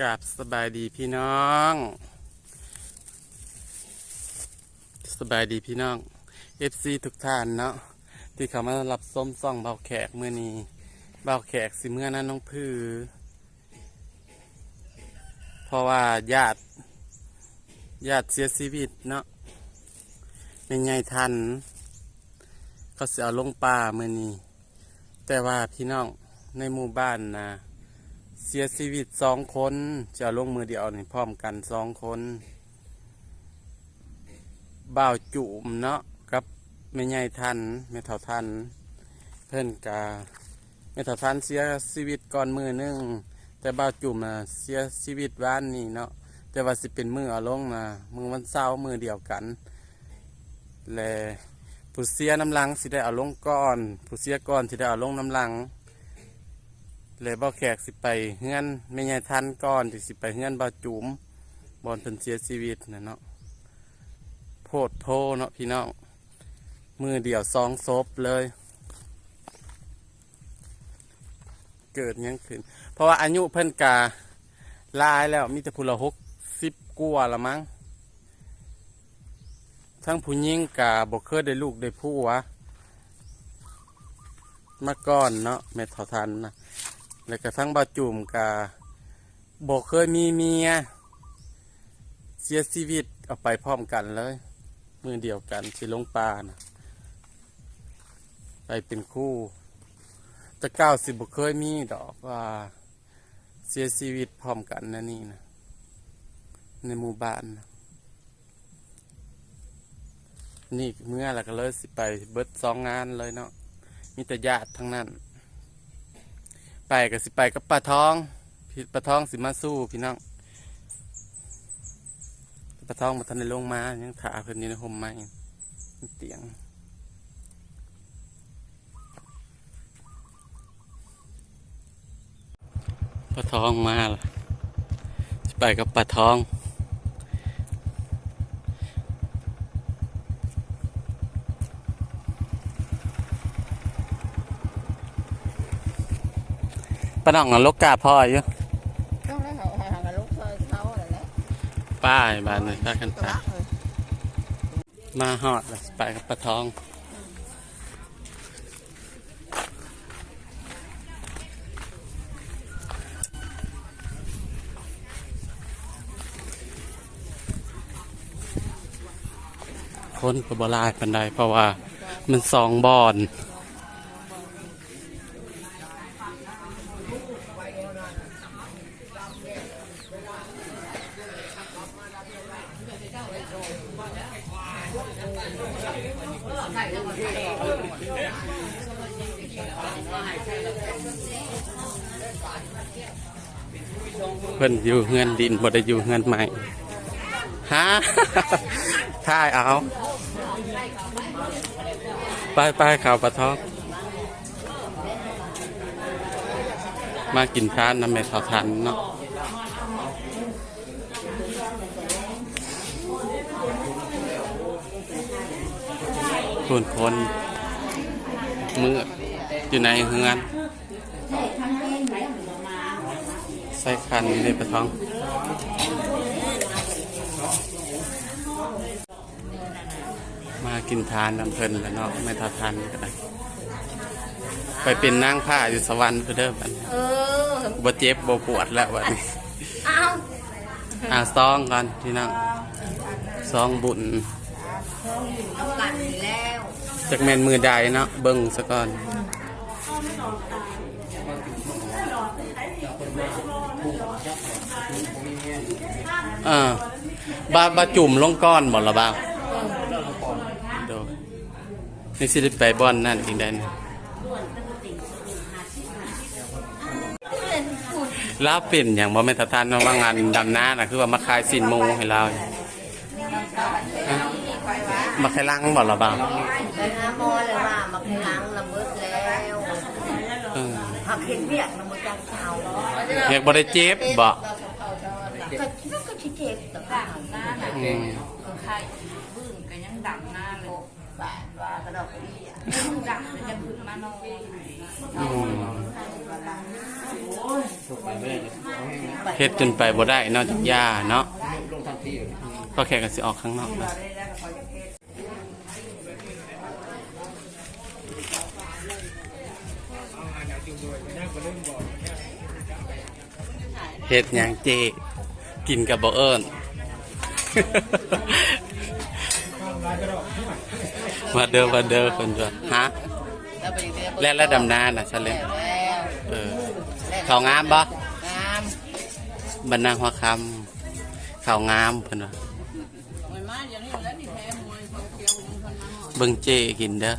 กับสบายดีพี่น้อง สบายดีพี่น้อง FC ทุกท่านเนาะที่เขามารับส้มซ่องเบาแขกเมื่อนี้เบาแขกสิเมื่อนั้นน้องพือเพราะว่าญาติญาติเสียชีวิตเนาะไม่ไงทัน เขาเสียลงป่าเมื่อนี้แต่ว่าพี่น้องในหมู่บ้านนะ เสียชีวิตสองคนจะลงมือเดียวนี่พร้อมกันสองคนบ่าวจุ่มเนาะกับแม่ใหญ่ทันแม่เฒ่าทัน เพิ่อนกาแม่เฒ่าทันเสียชีวิตก่อนมือหนึงแต่บ่าวจุ่มนะเสียชีวิตวานนี้เนาะแต่ว่าสิเป็นมือเอาลงนะมือวันเสาร์มือเดียวกันและผู้เสียน้ำลังสิได้เอาลงก่อน ผู้เสียก่อนสิได้เอาลงน้ำลัง เลยบ่แขกสิไปเฮือนไม่ใหญ่ทันก่อนที่สิไปเฮือนบ่จุ๋มบอนเพิ่นเสียชีวิตนะเนาะโพดโพเนาะพี่น้องมือเดียวสองศพเลย เกิดยังขึ้น เพราะว่าอายุเพิ่นกาลายแล้วมีแต่ผู้ละหกสิบกว่าละมั้งทั้งผู้หญิงกาบ่เคยได้ลูกได้ผู้วะมาก่อนเนาะแม่เท่าทันนะ แล้วก็ทั้งบาจุ่มกาบอกเคยมีเมีย เสียชีวิตเอาไปพร้อมกันเลย มือเดียวกันที่ลงปลานะไปเป็นคู่แตะเก้าสิบบอกเคยมีดอกว่าเสียชีวิตพร้อมกันนะนี่นะในหมู่บ้านนะนี่เมื่อแล้วก็เลยสิไปเบิดสองงานเลยเนาะมีแต่ญาติทั้งนั้น ไปกับสิไปกับปลาทองพี่ปลาทองสิมาสู้พี่น้องปลาทองมาทันในลงมายังถาเพิ่นนี่ในห่มไม้เตียงปลาทองมาล่ะสิไปกับปลาทอง ปลาน้องน่ะลกกาพ่ออยู่ต้องได้เขาหากับลูกเคยเขาอะไรแหละป้ายบ้านเลยพากันตัวไปรักเลยมาหอดแล้วไปกับปลาทองคนกับบลายปันไดเพราะว่ามันสองบอน เพิ่นอยู่เฮือนดินบ่ได้อยู่เฮือนใหม่ฮะท่ายเอา ไปไปข่าวปลาทองมากินทานน้ำแม่ข่าวทันเนาะคนคนมือ อยู่ในเฮือน ใส่คันนี่เลยปลาทองมากินทานน้ำเพลินแล้วเนาะไม่ทาทานก็ได้ไปเป็นนางผ้าอยู่สวรรค์เพื่อเด้อบัดนี้เออบ่เจ็บบ่ปวดแล้วบัดนี้เอาอ่าซองกันพี่น้องซองบุญเอากันแล้วจากแมนมือใดเนาะเบิ่งซะก่อน อ่าบาบาจุ่มลงก้อนบ่ละบ้างโดยนี่สิได้ไปบ่อนนั่นจริงได้นี่ลาเป็นอย่างบ่แม่นตาทานว่างานดำน้าน่ะคือว่ามาขายสินมูให้เรามาขายลังบ่ละบ้างไปหาหมอเลยว่ามาพลังระเบิดแล้ว เออหักเห็นเวียกนะมือจังเช้าอยากบ่ได้เจ็บบ่ก็ก็ชิเจ็บแต่ข้างหน้าน่ะอืมไข่บึ้งก็ยังดับหน้าเลยบาดว่ากระดอกกระดี่อะดับเลยจะขึ้นมานอนอืมบเฮ็ดจนไปบ่ได้นอกจากยาเนาะก็แค่กันสิออกข้างนอกนะ เฮ็ดหยังเจ กินกับบ่เอิ้นมาเด้อมาเด้อคนจวนฮะแล้วไปเรียนแล้วแล้วดำนาน่ะซะเลยแล้วเออเขาวงามบ่งามบรรณาหัวคำเขาวงามเพิ่นว่ามันมาอย่างนี้แล้วนี่แพ้มวยเขาเคี้ยวมันคนมาหอดเบิ่งเจกินเด้อ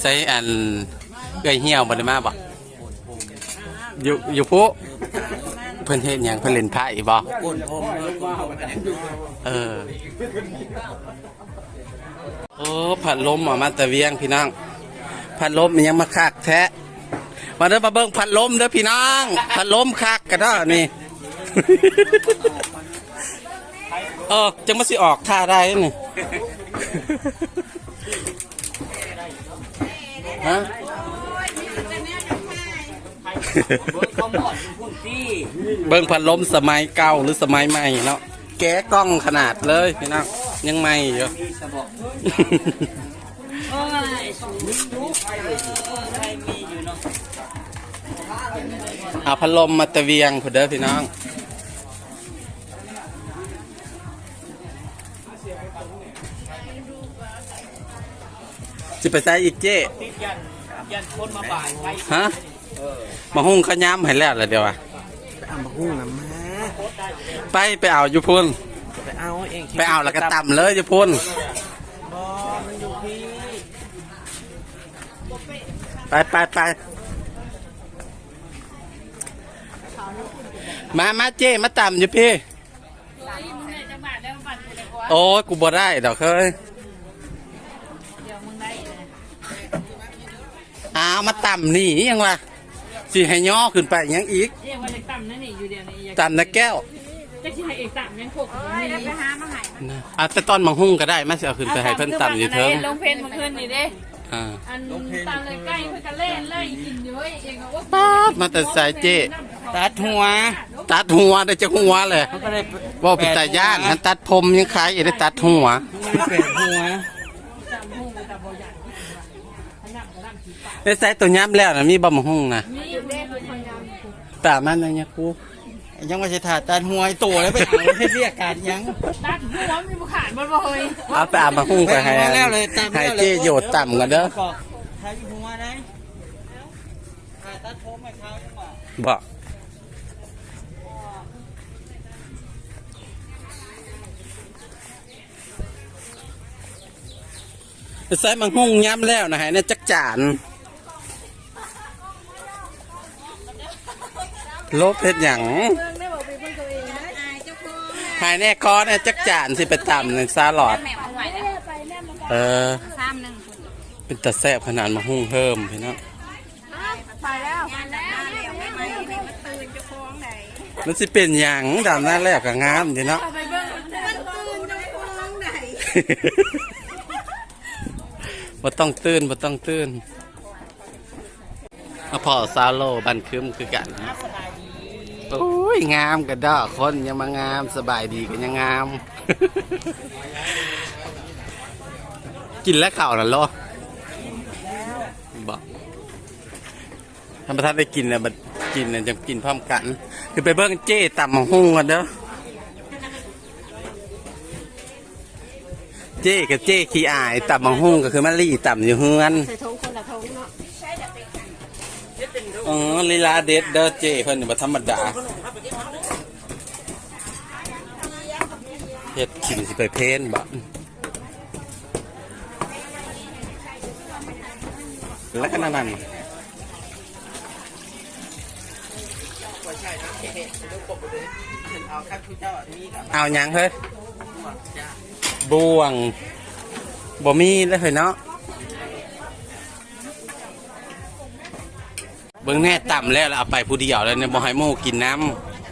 ใส่อันเกยเหี่ยวบ่ได้มาบ่อยู่อยู่พุเพิ่นเฮ็ดหยังเพิ่นเล่นไพ่บ่ปุ่นผมเลยปุ่นผมอันนี้เออโอ้ผัดลมออกมาแต่เวียงพี่น้องผัดลมมันยังมาคักแท้มาเด้อมาเบิ่งผัดลมเด้อพี่น้องผัดลมคักกันเด้อนี่เออจังมาสิออกท่าได้นี่ ฮะเขาหมดปุ่นที่เบิ่งพัดลมสมัยเก่าหรือสมัยใหม่เนาะแก้กล้องขนาดเลยพี่น้องยังใหม่อยู่สะบอกโอ้ยสูงดูใครใครมีอยู่เนาะเอาพัดลมมาตะเวียงพอเด้อพี่น้อง จะไปใส่อีกเจ้ติดยันยันคนมาบ่ายไปฮะมาหุ้งขย้ำให้แล้วละเดี๋ยวอะเอามาหุ้งนะมาไปไปเอาอยู่พุ่นไปเอาเองไปเอาแล้วก็ต่ำเลยอยู่พุ่นบอมันอยู่พี่ไปไปไปมามาเจ้มาต่ำอยู่พี่โอ้ยกูบ่ได้ดอกเคย อ้าวมาต่ำนี่ยังวะสิให้ย่อขึ้นไปยังอีกเรียกว่าเล็กต่ำนั่นนี่อยู่เดียวนี่อยากต่ำนะแก้วจะที่ให้เอกต่ำยังพกนี่แล้วไปหามาให้อะแต่ตอนมังหุ่งก็ได้มาสิเอาขึ้นไปให้เพิ่นต่ำอยู่เทิงลงเพนมาเพิ่นนี่เด้อ่าอันตามเลยใกล้เพิ่นก็เล่นเลยกินอยู่เว้ยเองก็ว่าป๊าดมาแต่สายเจ้ตัดหัว ตัดหัวได้จะหัวเลยเขาก็เลยว่าเป็นตาย่านหันตัดผมยังขายอย่าได้ตัดหัวเปลี่ยนหัว ต่ำหูต่ำบ่อยากขยับ ต่ำสีปากได้ใส่ตัวย้ำแล้วนะมีบ่มังหุ่งนะนี่อยู่เด้เพิ่นพยายามตามมันนะเนี่ยครูยังไม่ใช่ถาตัดหัวไอ้ตัวแล้วไปเอาให้เรียกการยังตัดหัวมันบ่ขาดบ่บ่เฮ้ยเอาไปเอามาหุ้งไปให้เอาแล้วเลยตามให้แล้วเลยเจ๊โยดต่ำกันเด้อบอกใช้หัวได้ถ่ายตัดผมให้เขาจังหวะบอกใส่มังหุ่งย้ำแล้วนะฮะเนี่ยจักจาน ลบเพชรหยังหายแน่คอเนี่ยจักจานสิไปต่ำหนึ่งซาหลอดแม่เอาไว้แล้วเออซ้ำหนึ่งเป็นตะแซบขนาดมังหุ่งเพิ่มพี่น้องไปแล้วมาแล้วเดี๋ยวไม่ไม่นี่มันตื่นจะคล้องไหนมันสิเป็นหยังดำหน้าแรกกับงามดีเนาะไปเบิ่งมันตื่นจะคล้องไหนบ่ต้องตื่นบ่ต้องตื่นเอาพอซาโลบันคึมคือกัน โอ้ยงามกระดอกคนยังมางามสบายดีกันยังงาม กินแล้วข่าวน่ะเหรอบอกท่านประธานได้กินนะบัดกินนะจะกินพร้อมกัน คือไปเบิ่งเจ้ต่ำมังหุ่งกันเด้อเจ๊กับเจ๊ขี้อายต่ำมังหุ่งก็คือมะลี่ต่ำอยู่เฮือนใส่ทงคนละทงเน อ๋อลีลาเด็ดเด้อเจ๊เพิ่นนี่บ่ธรรมดาเฮ็ดกินสิไปเพนบ่แล้วก็นั่นนั่นเอาครับคุณเจ้ามีกับเอาหยังเฮ้ยบ่วงบ่มีแล้วเฮ้ยเนาะ เบิ่งแน่ต่ำแล้วแล้วเอาไปผู้เดียวแล้วเนี่ยบ่ให้หมู่กินน้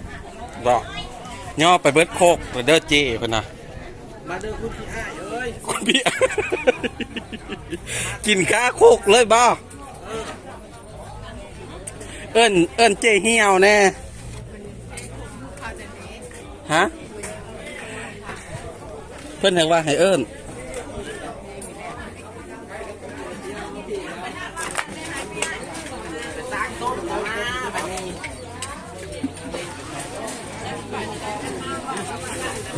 ำบ่ย่อไปเบิดโคกแล้วเด้อเจ้เพิ่นน่ะมาเด้อคุณพี่อ้ายเอ้ยคุณพี่กินข้าโคกเลยบ่เอิ้นเอิ้นเจเหี่ยวแน่ฮะเพิ่นให้ว่าให้เอิ้น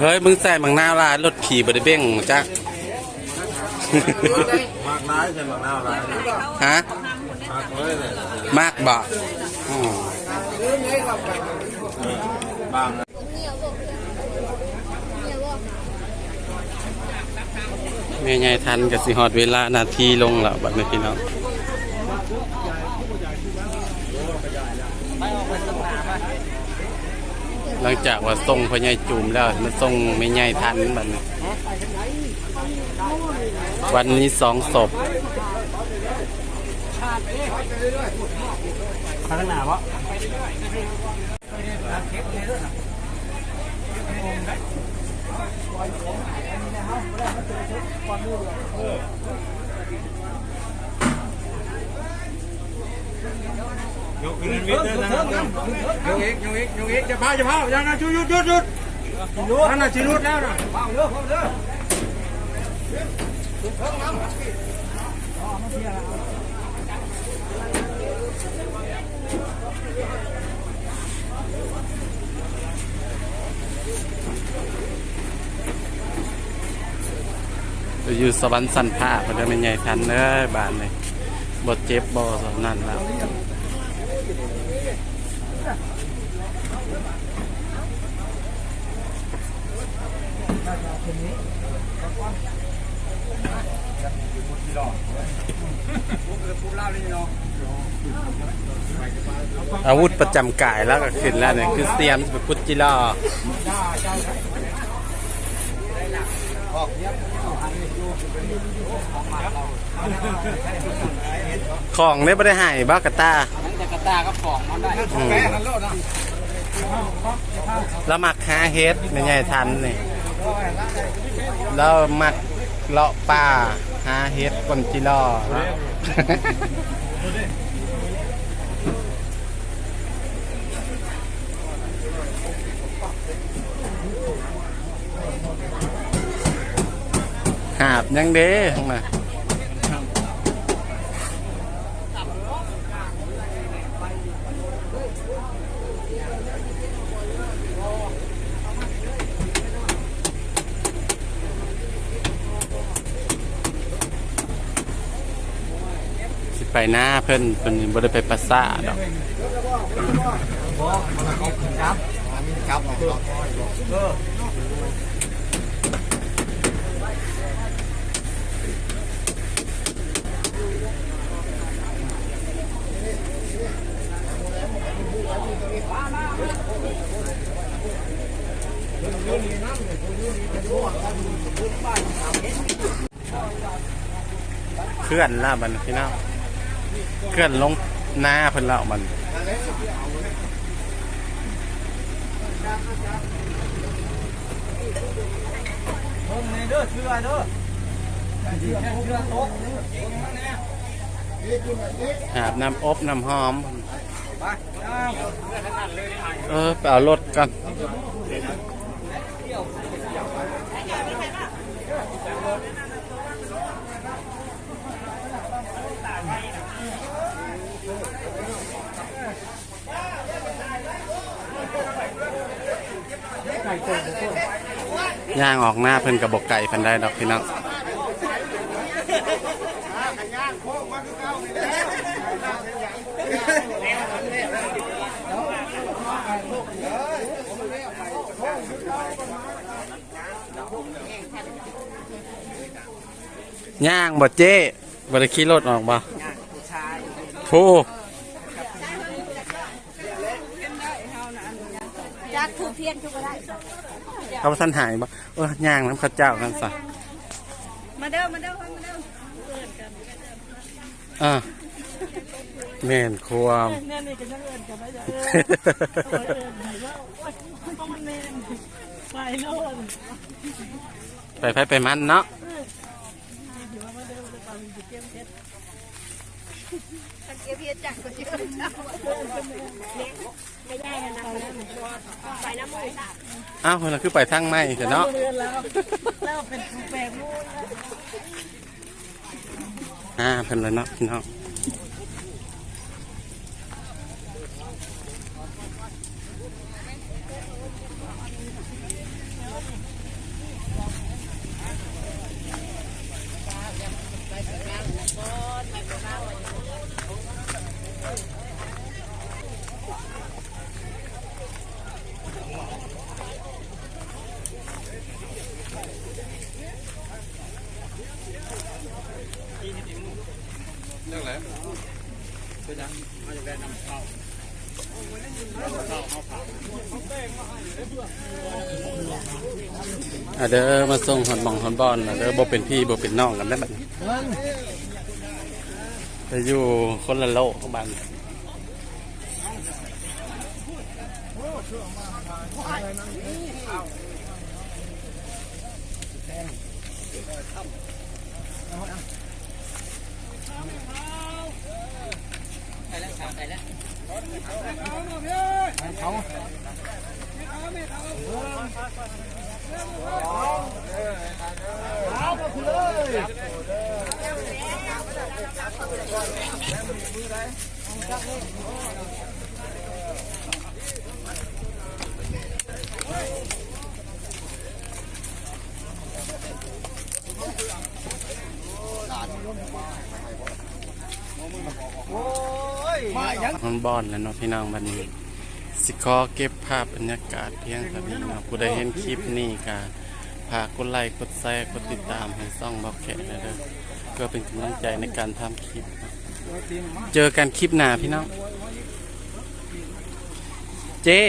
เฮ้ย มึงใส่มังนาวลายรถขี่บริเบ้งจ้ะมากร้ายใช่มากหน้าร้ายฮะมากเลยเนี่ยมากบ่อืมบางแม่ใหญ่ทันกับสิฮอดเวลานาทีลงแล้วบัดนี้พี่น้อง หลังจากว่าส่งพ่อใหญ่จูมแล้วมันส่งแม่ใหญ่ทันบัดนี้วันนี้สองศพข้างหน้าวะ ยกขึ้นวิทย์เลยนะครับยกอีกยกอีกยกอีกจะพาจะพาอย่านะชุดหยุดหยุดหยุดนั่นน่ะชิรุดแล้วนะอยู่สวรรค์สันผ้าเพอได้ไม่ใหญ่ทันเด้อบานเลยบดเจ็บบอสนั่นแล้ว อาวุธประจำกายแล้วก็ขึ้นแล้วเนี่ยคือเตรียมเป็นกุจิลาของได้ไม่ได้หายบ้ากระตา มันจะกระตาก็ฟองมันได้อืมแล้วมักหาเฮ็ดไม่ใช่ทันนี่แล้วมักเลาะป่าหาเฮ็ดกนจิล่อเนาะหาบยังเด้ข้างมา ไปหน้าเพิ่นเพิ่นบ่ได้ไปปัสสาวะดอกเคลื่อนล่ามันพี่น้อง เคลื่อนลงหน้าเพิ่นแล้วมันลงในเด้อเชื่อเด้อเชื่อเชื่อโต๊ะหาบน้ำอบน้ำหอม เอาเออไปเอารถกัน ย่างออกหน้าเพิ่นกับบกไก่เพิ่นได้ดอกพี่น้องย่างบ่เจ้บ่ได้ขี่รถออกบ่โธ่จัดถูกเทียนทุกก็ได้ เขาท่านหายบ่เออย่างน้ำข้าวเจ้ากันซะมาเด้อมาเด้อมาเด้ออ่าแม่นความเนี่ยนี่ก็ยังเอินกันไม่ได้เออเอินไหนว่าต้องเน้นไปโน่นไปไปไปมันเนาะตะ เกียบเพียจักก็เยอะไม่ได้นะไปน้ำมูกอ้าวคนละคือไปทางไม่เถอะเนาะเรือนแล้วแล้วเป็นแปลกมูนอ่าเพิ่นเลยเนาะพี่น้อง เรื่องอะไรเป็นยังมาจากแดนนำเข้า อะ เด้อมาส่งฮอนบองฮอนบอลเด้อบ่เป็นพี่บ่เป็นน้องกันได้บัดนี้ไปอยู่คนละโลกของบ้านฮ อนบอลแล้วเนาะพี่น้องบัดนี้ สิขอเก็บภาพบรรยากาศเพียงเท่านี้นะผู้ใดเห็นคลิปนี้ก็ฝากกดไลค์กดแชร์กดติดตามให้ซ่องบอกแขกนะเด้อเพื่อเป็นกำลังใจในการทำคลิปนะเจอกันคลิปหน้าพี่น้อง เจ้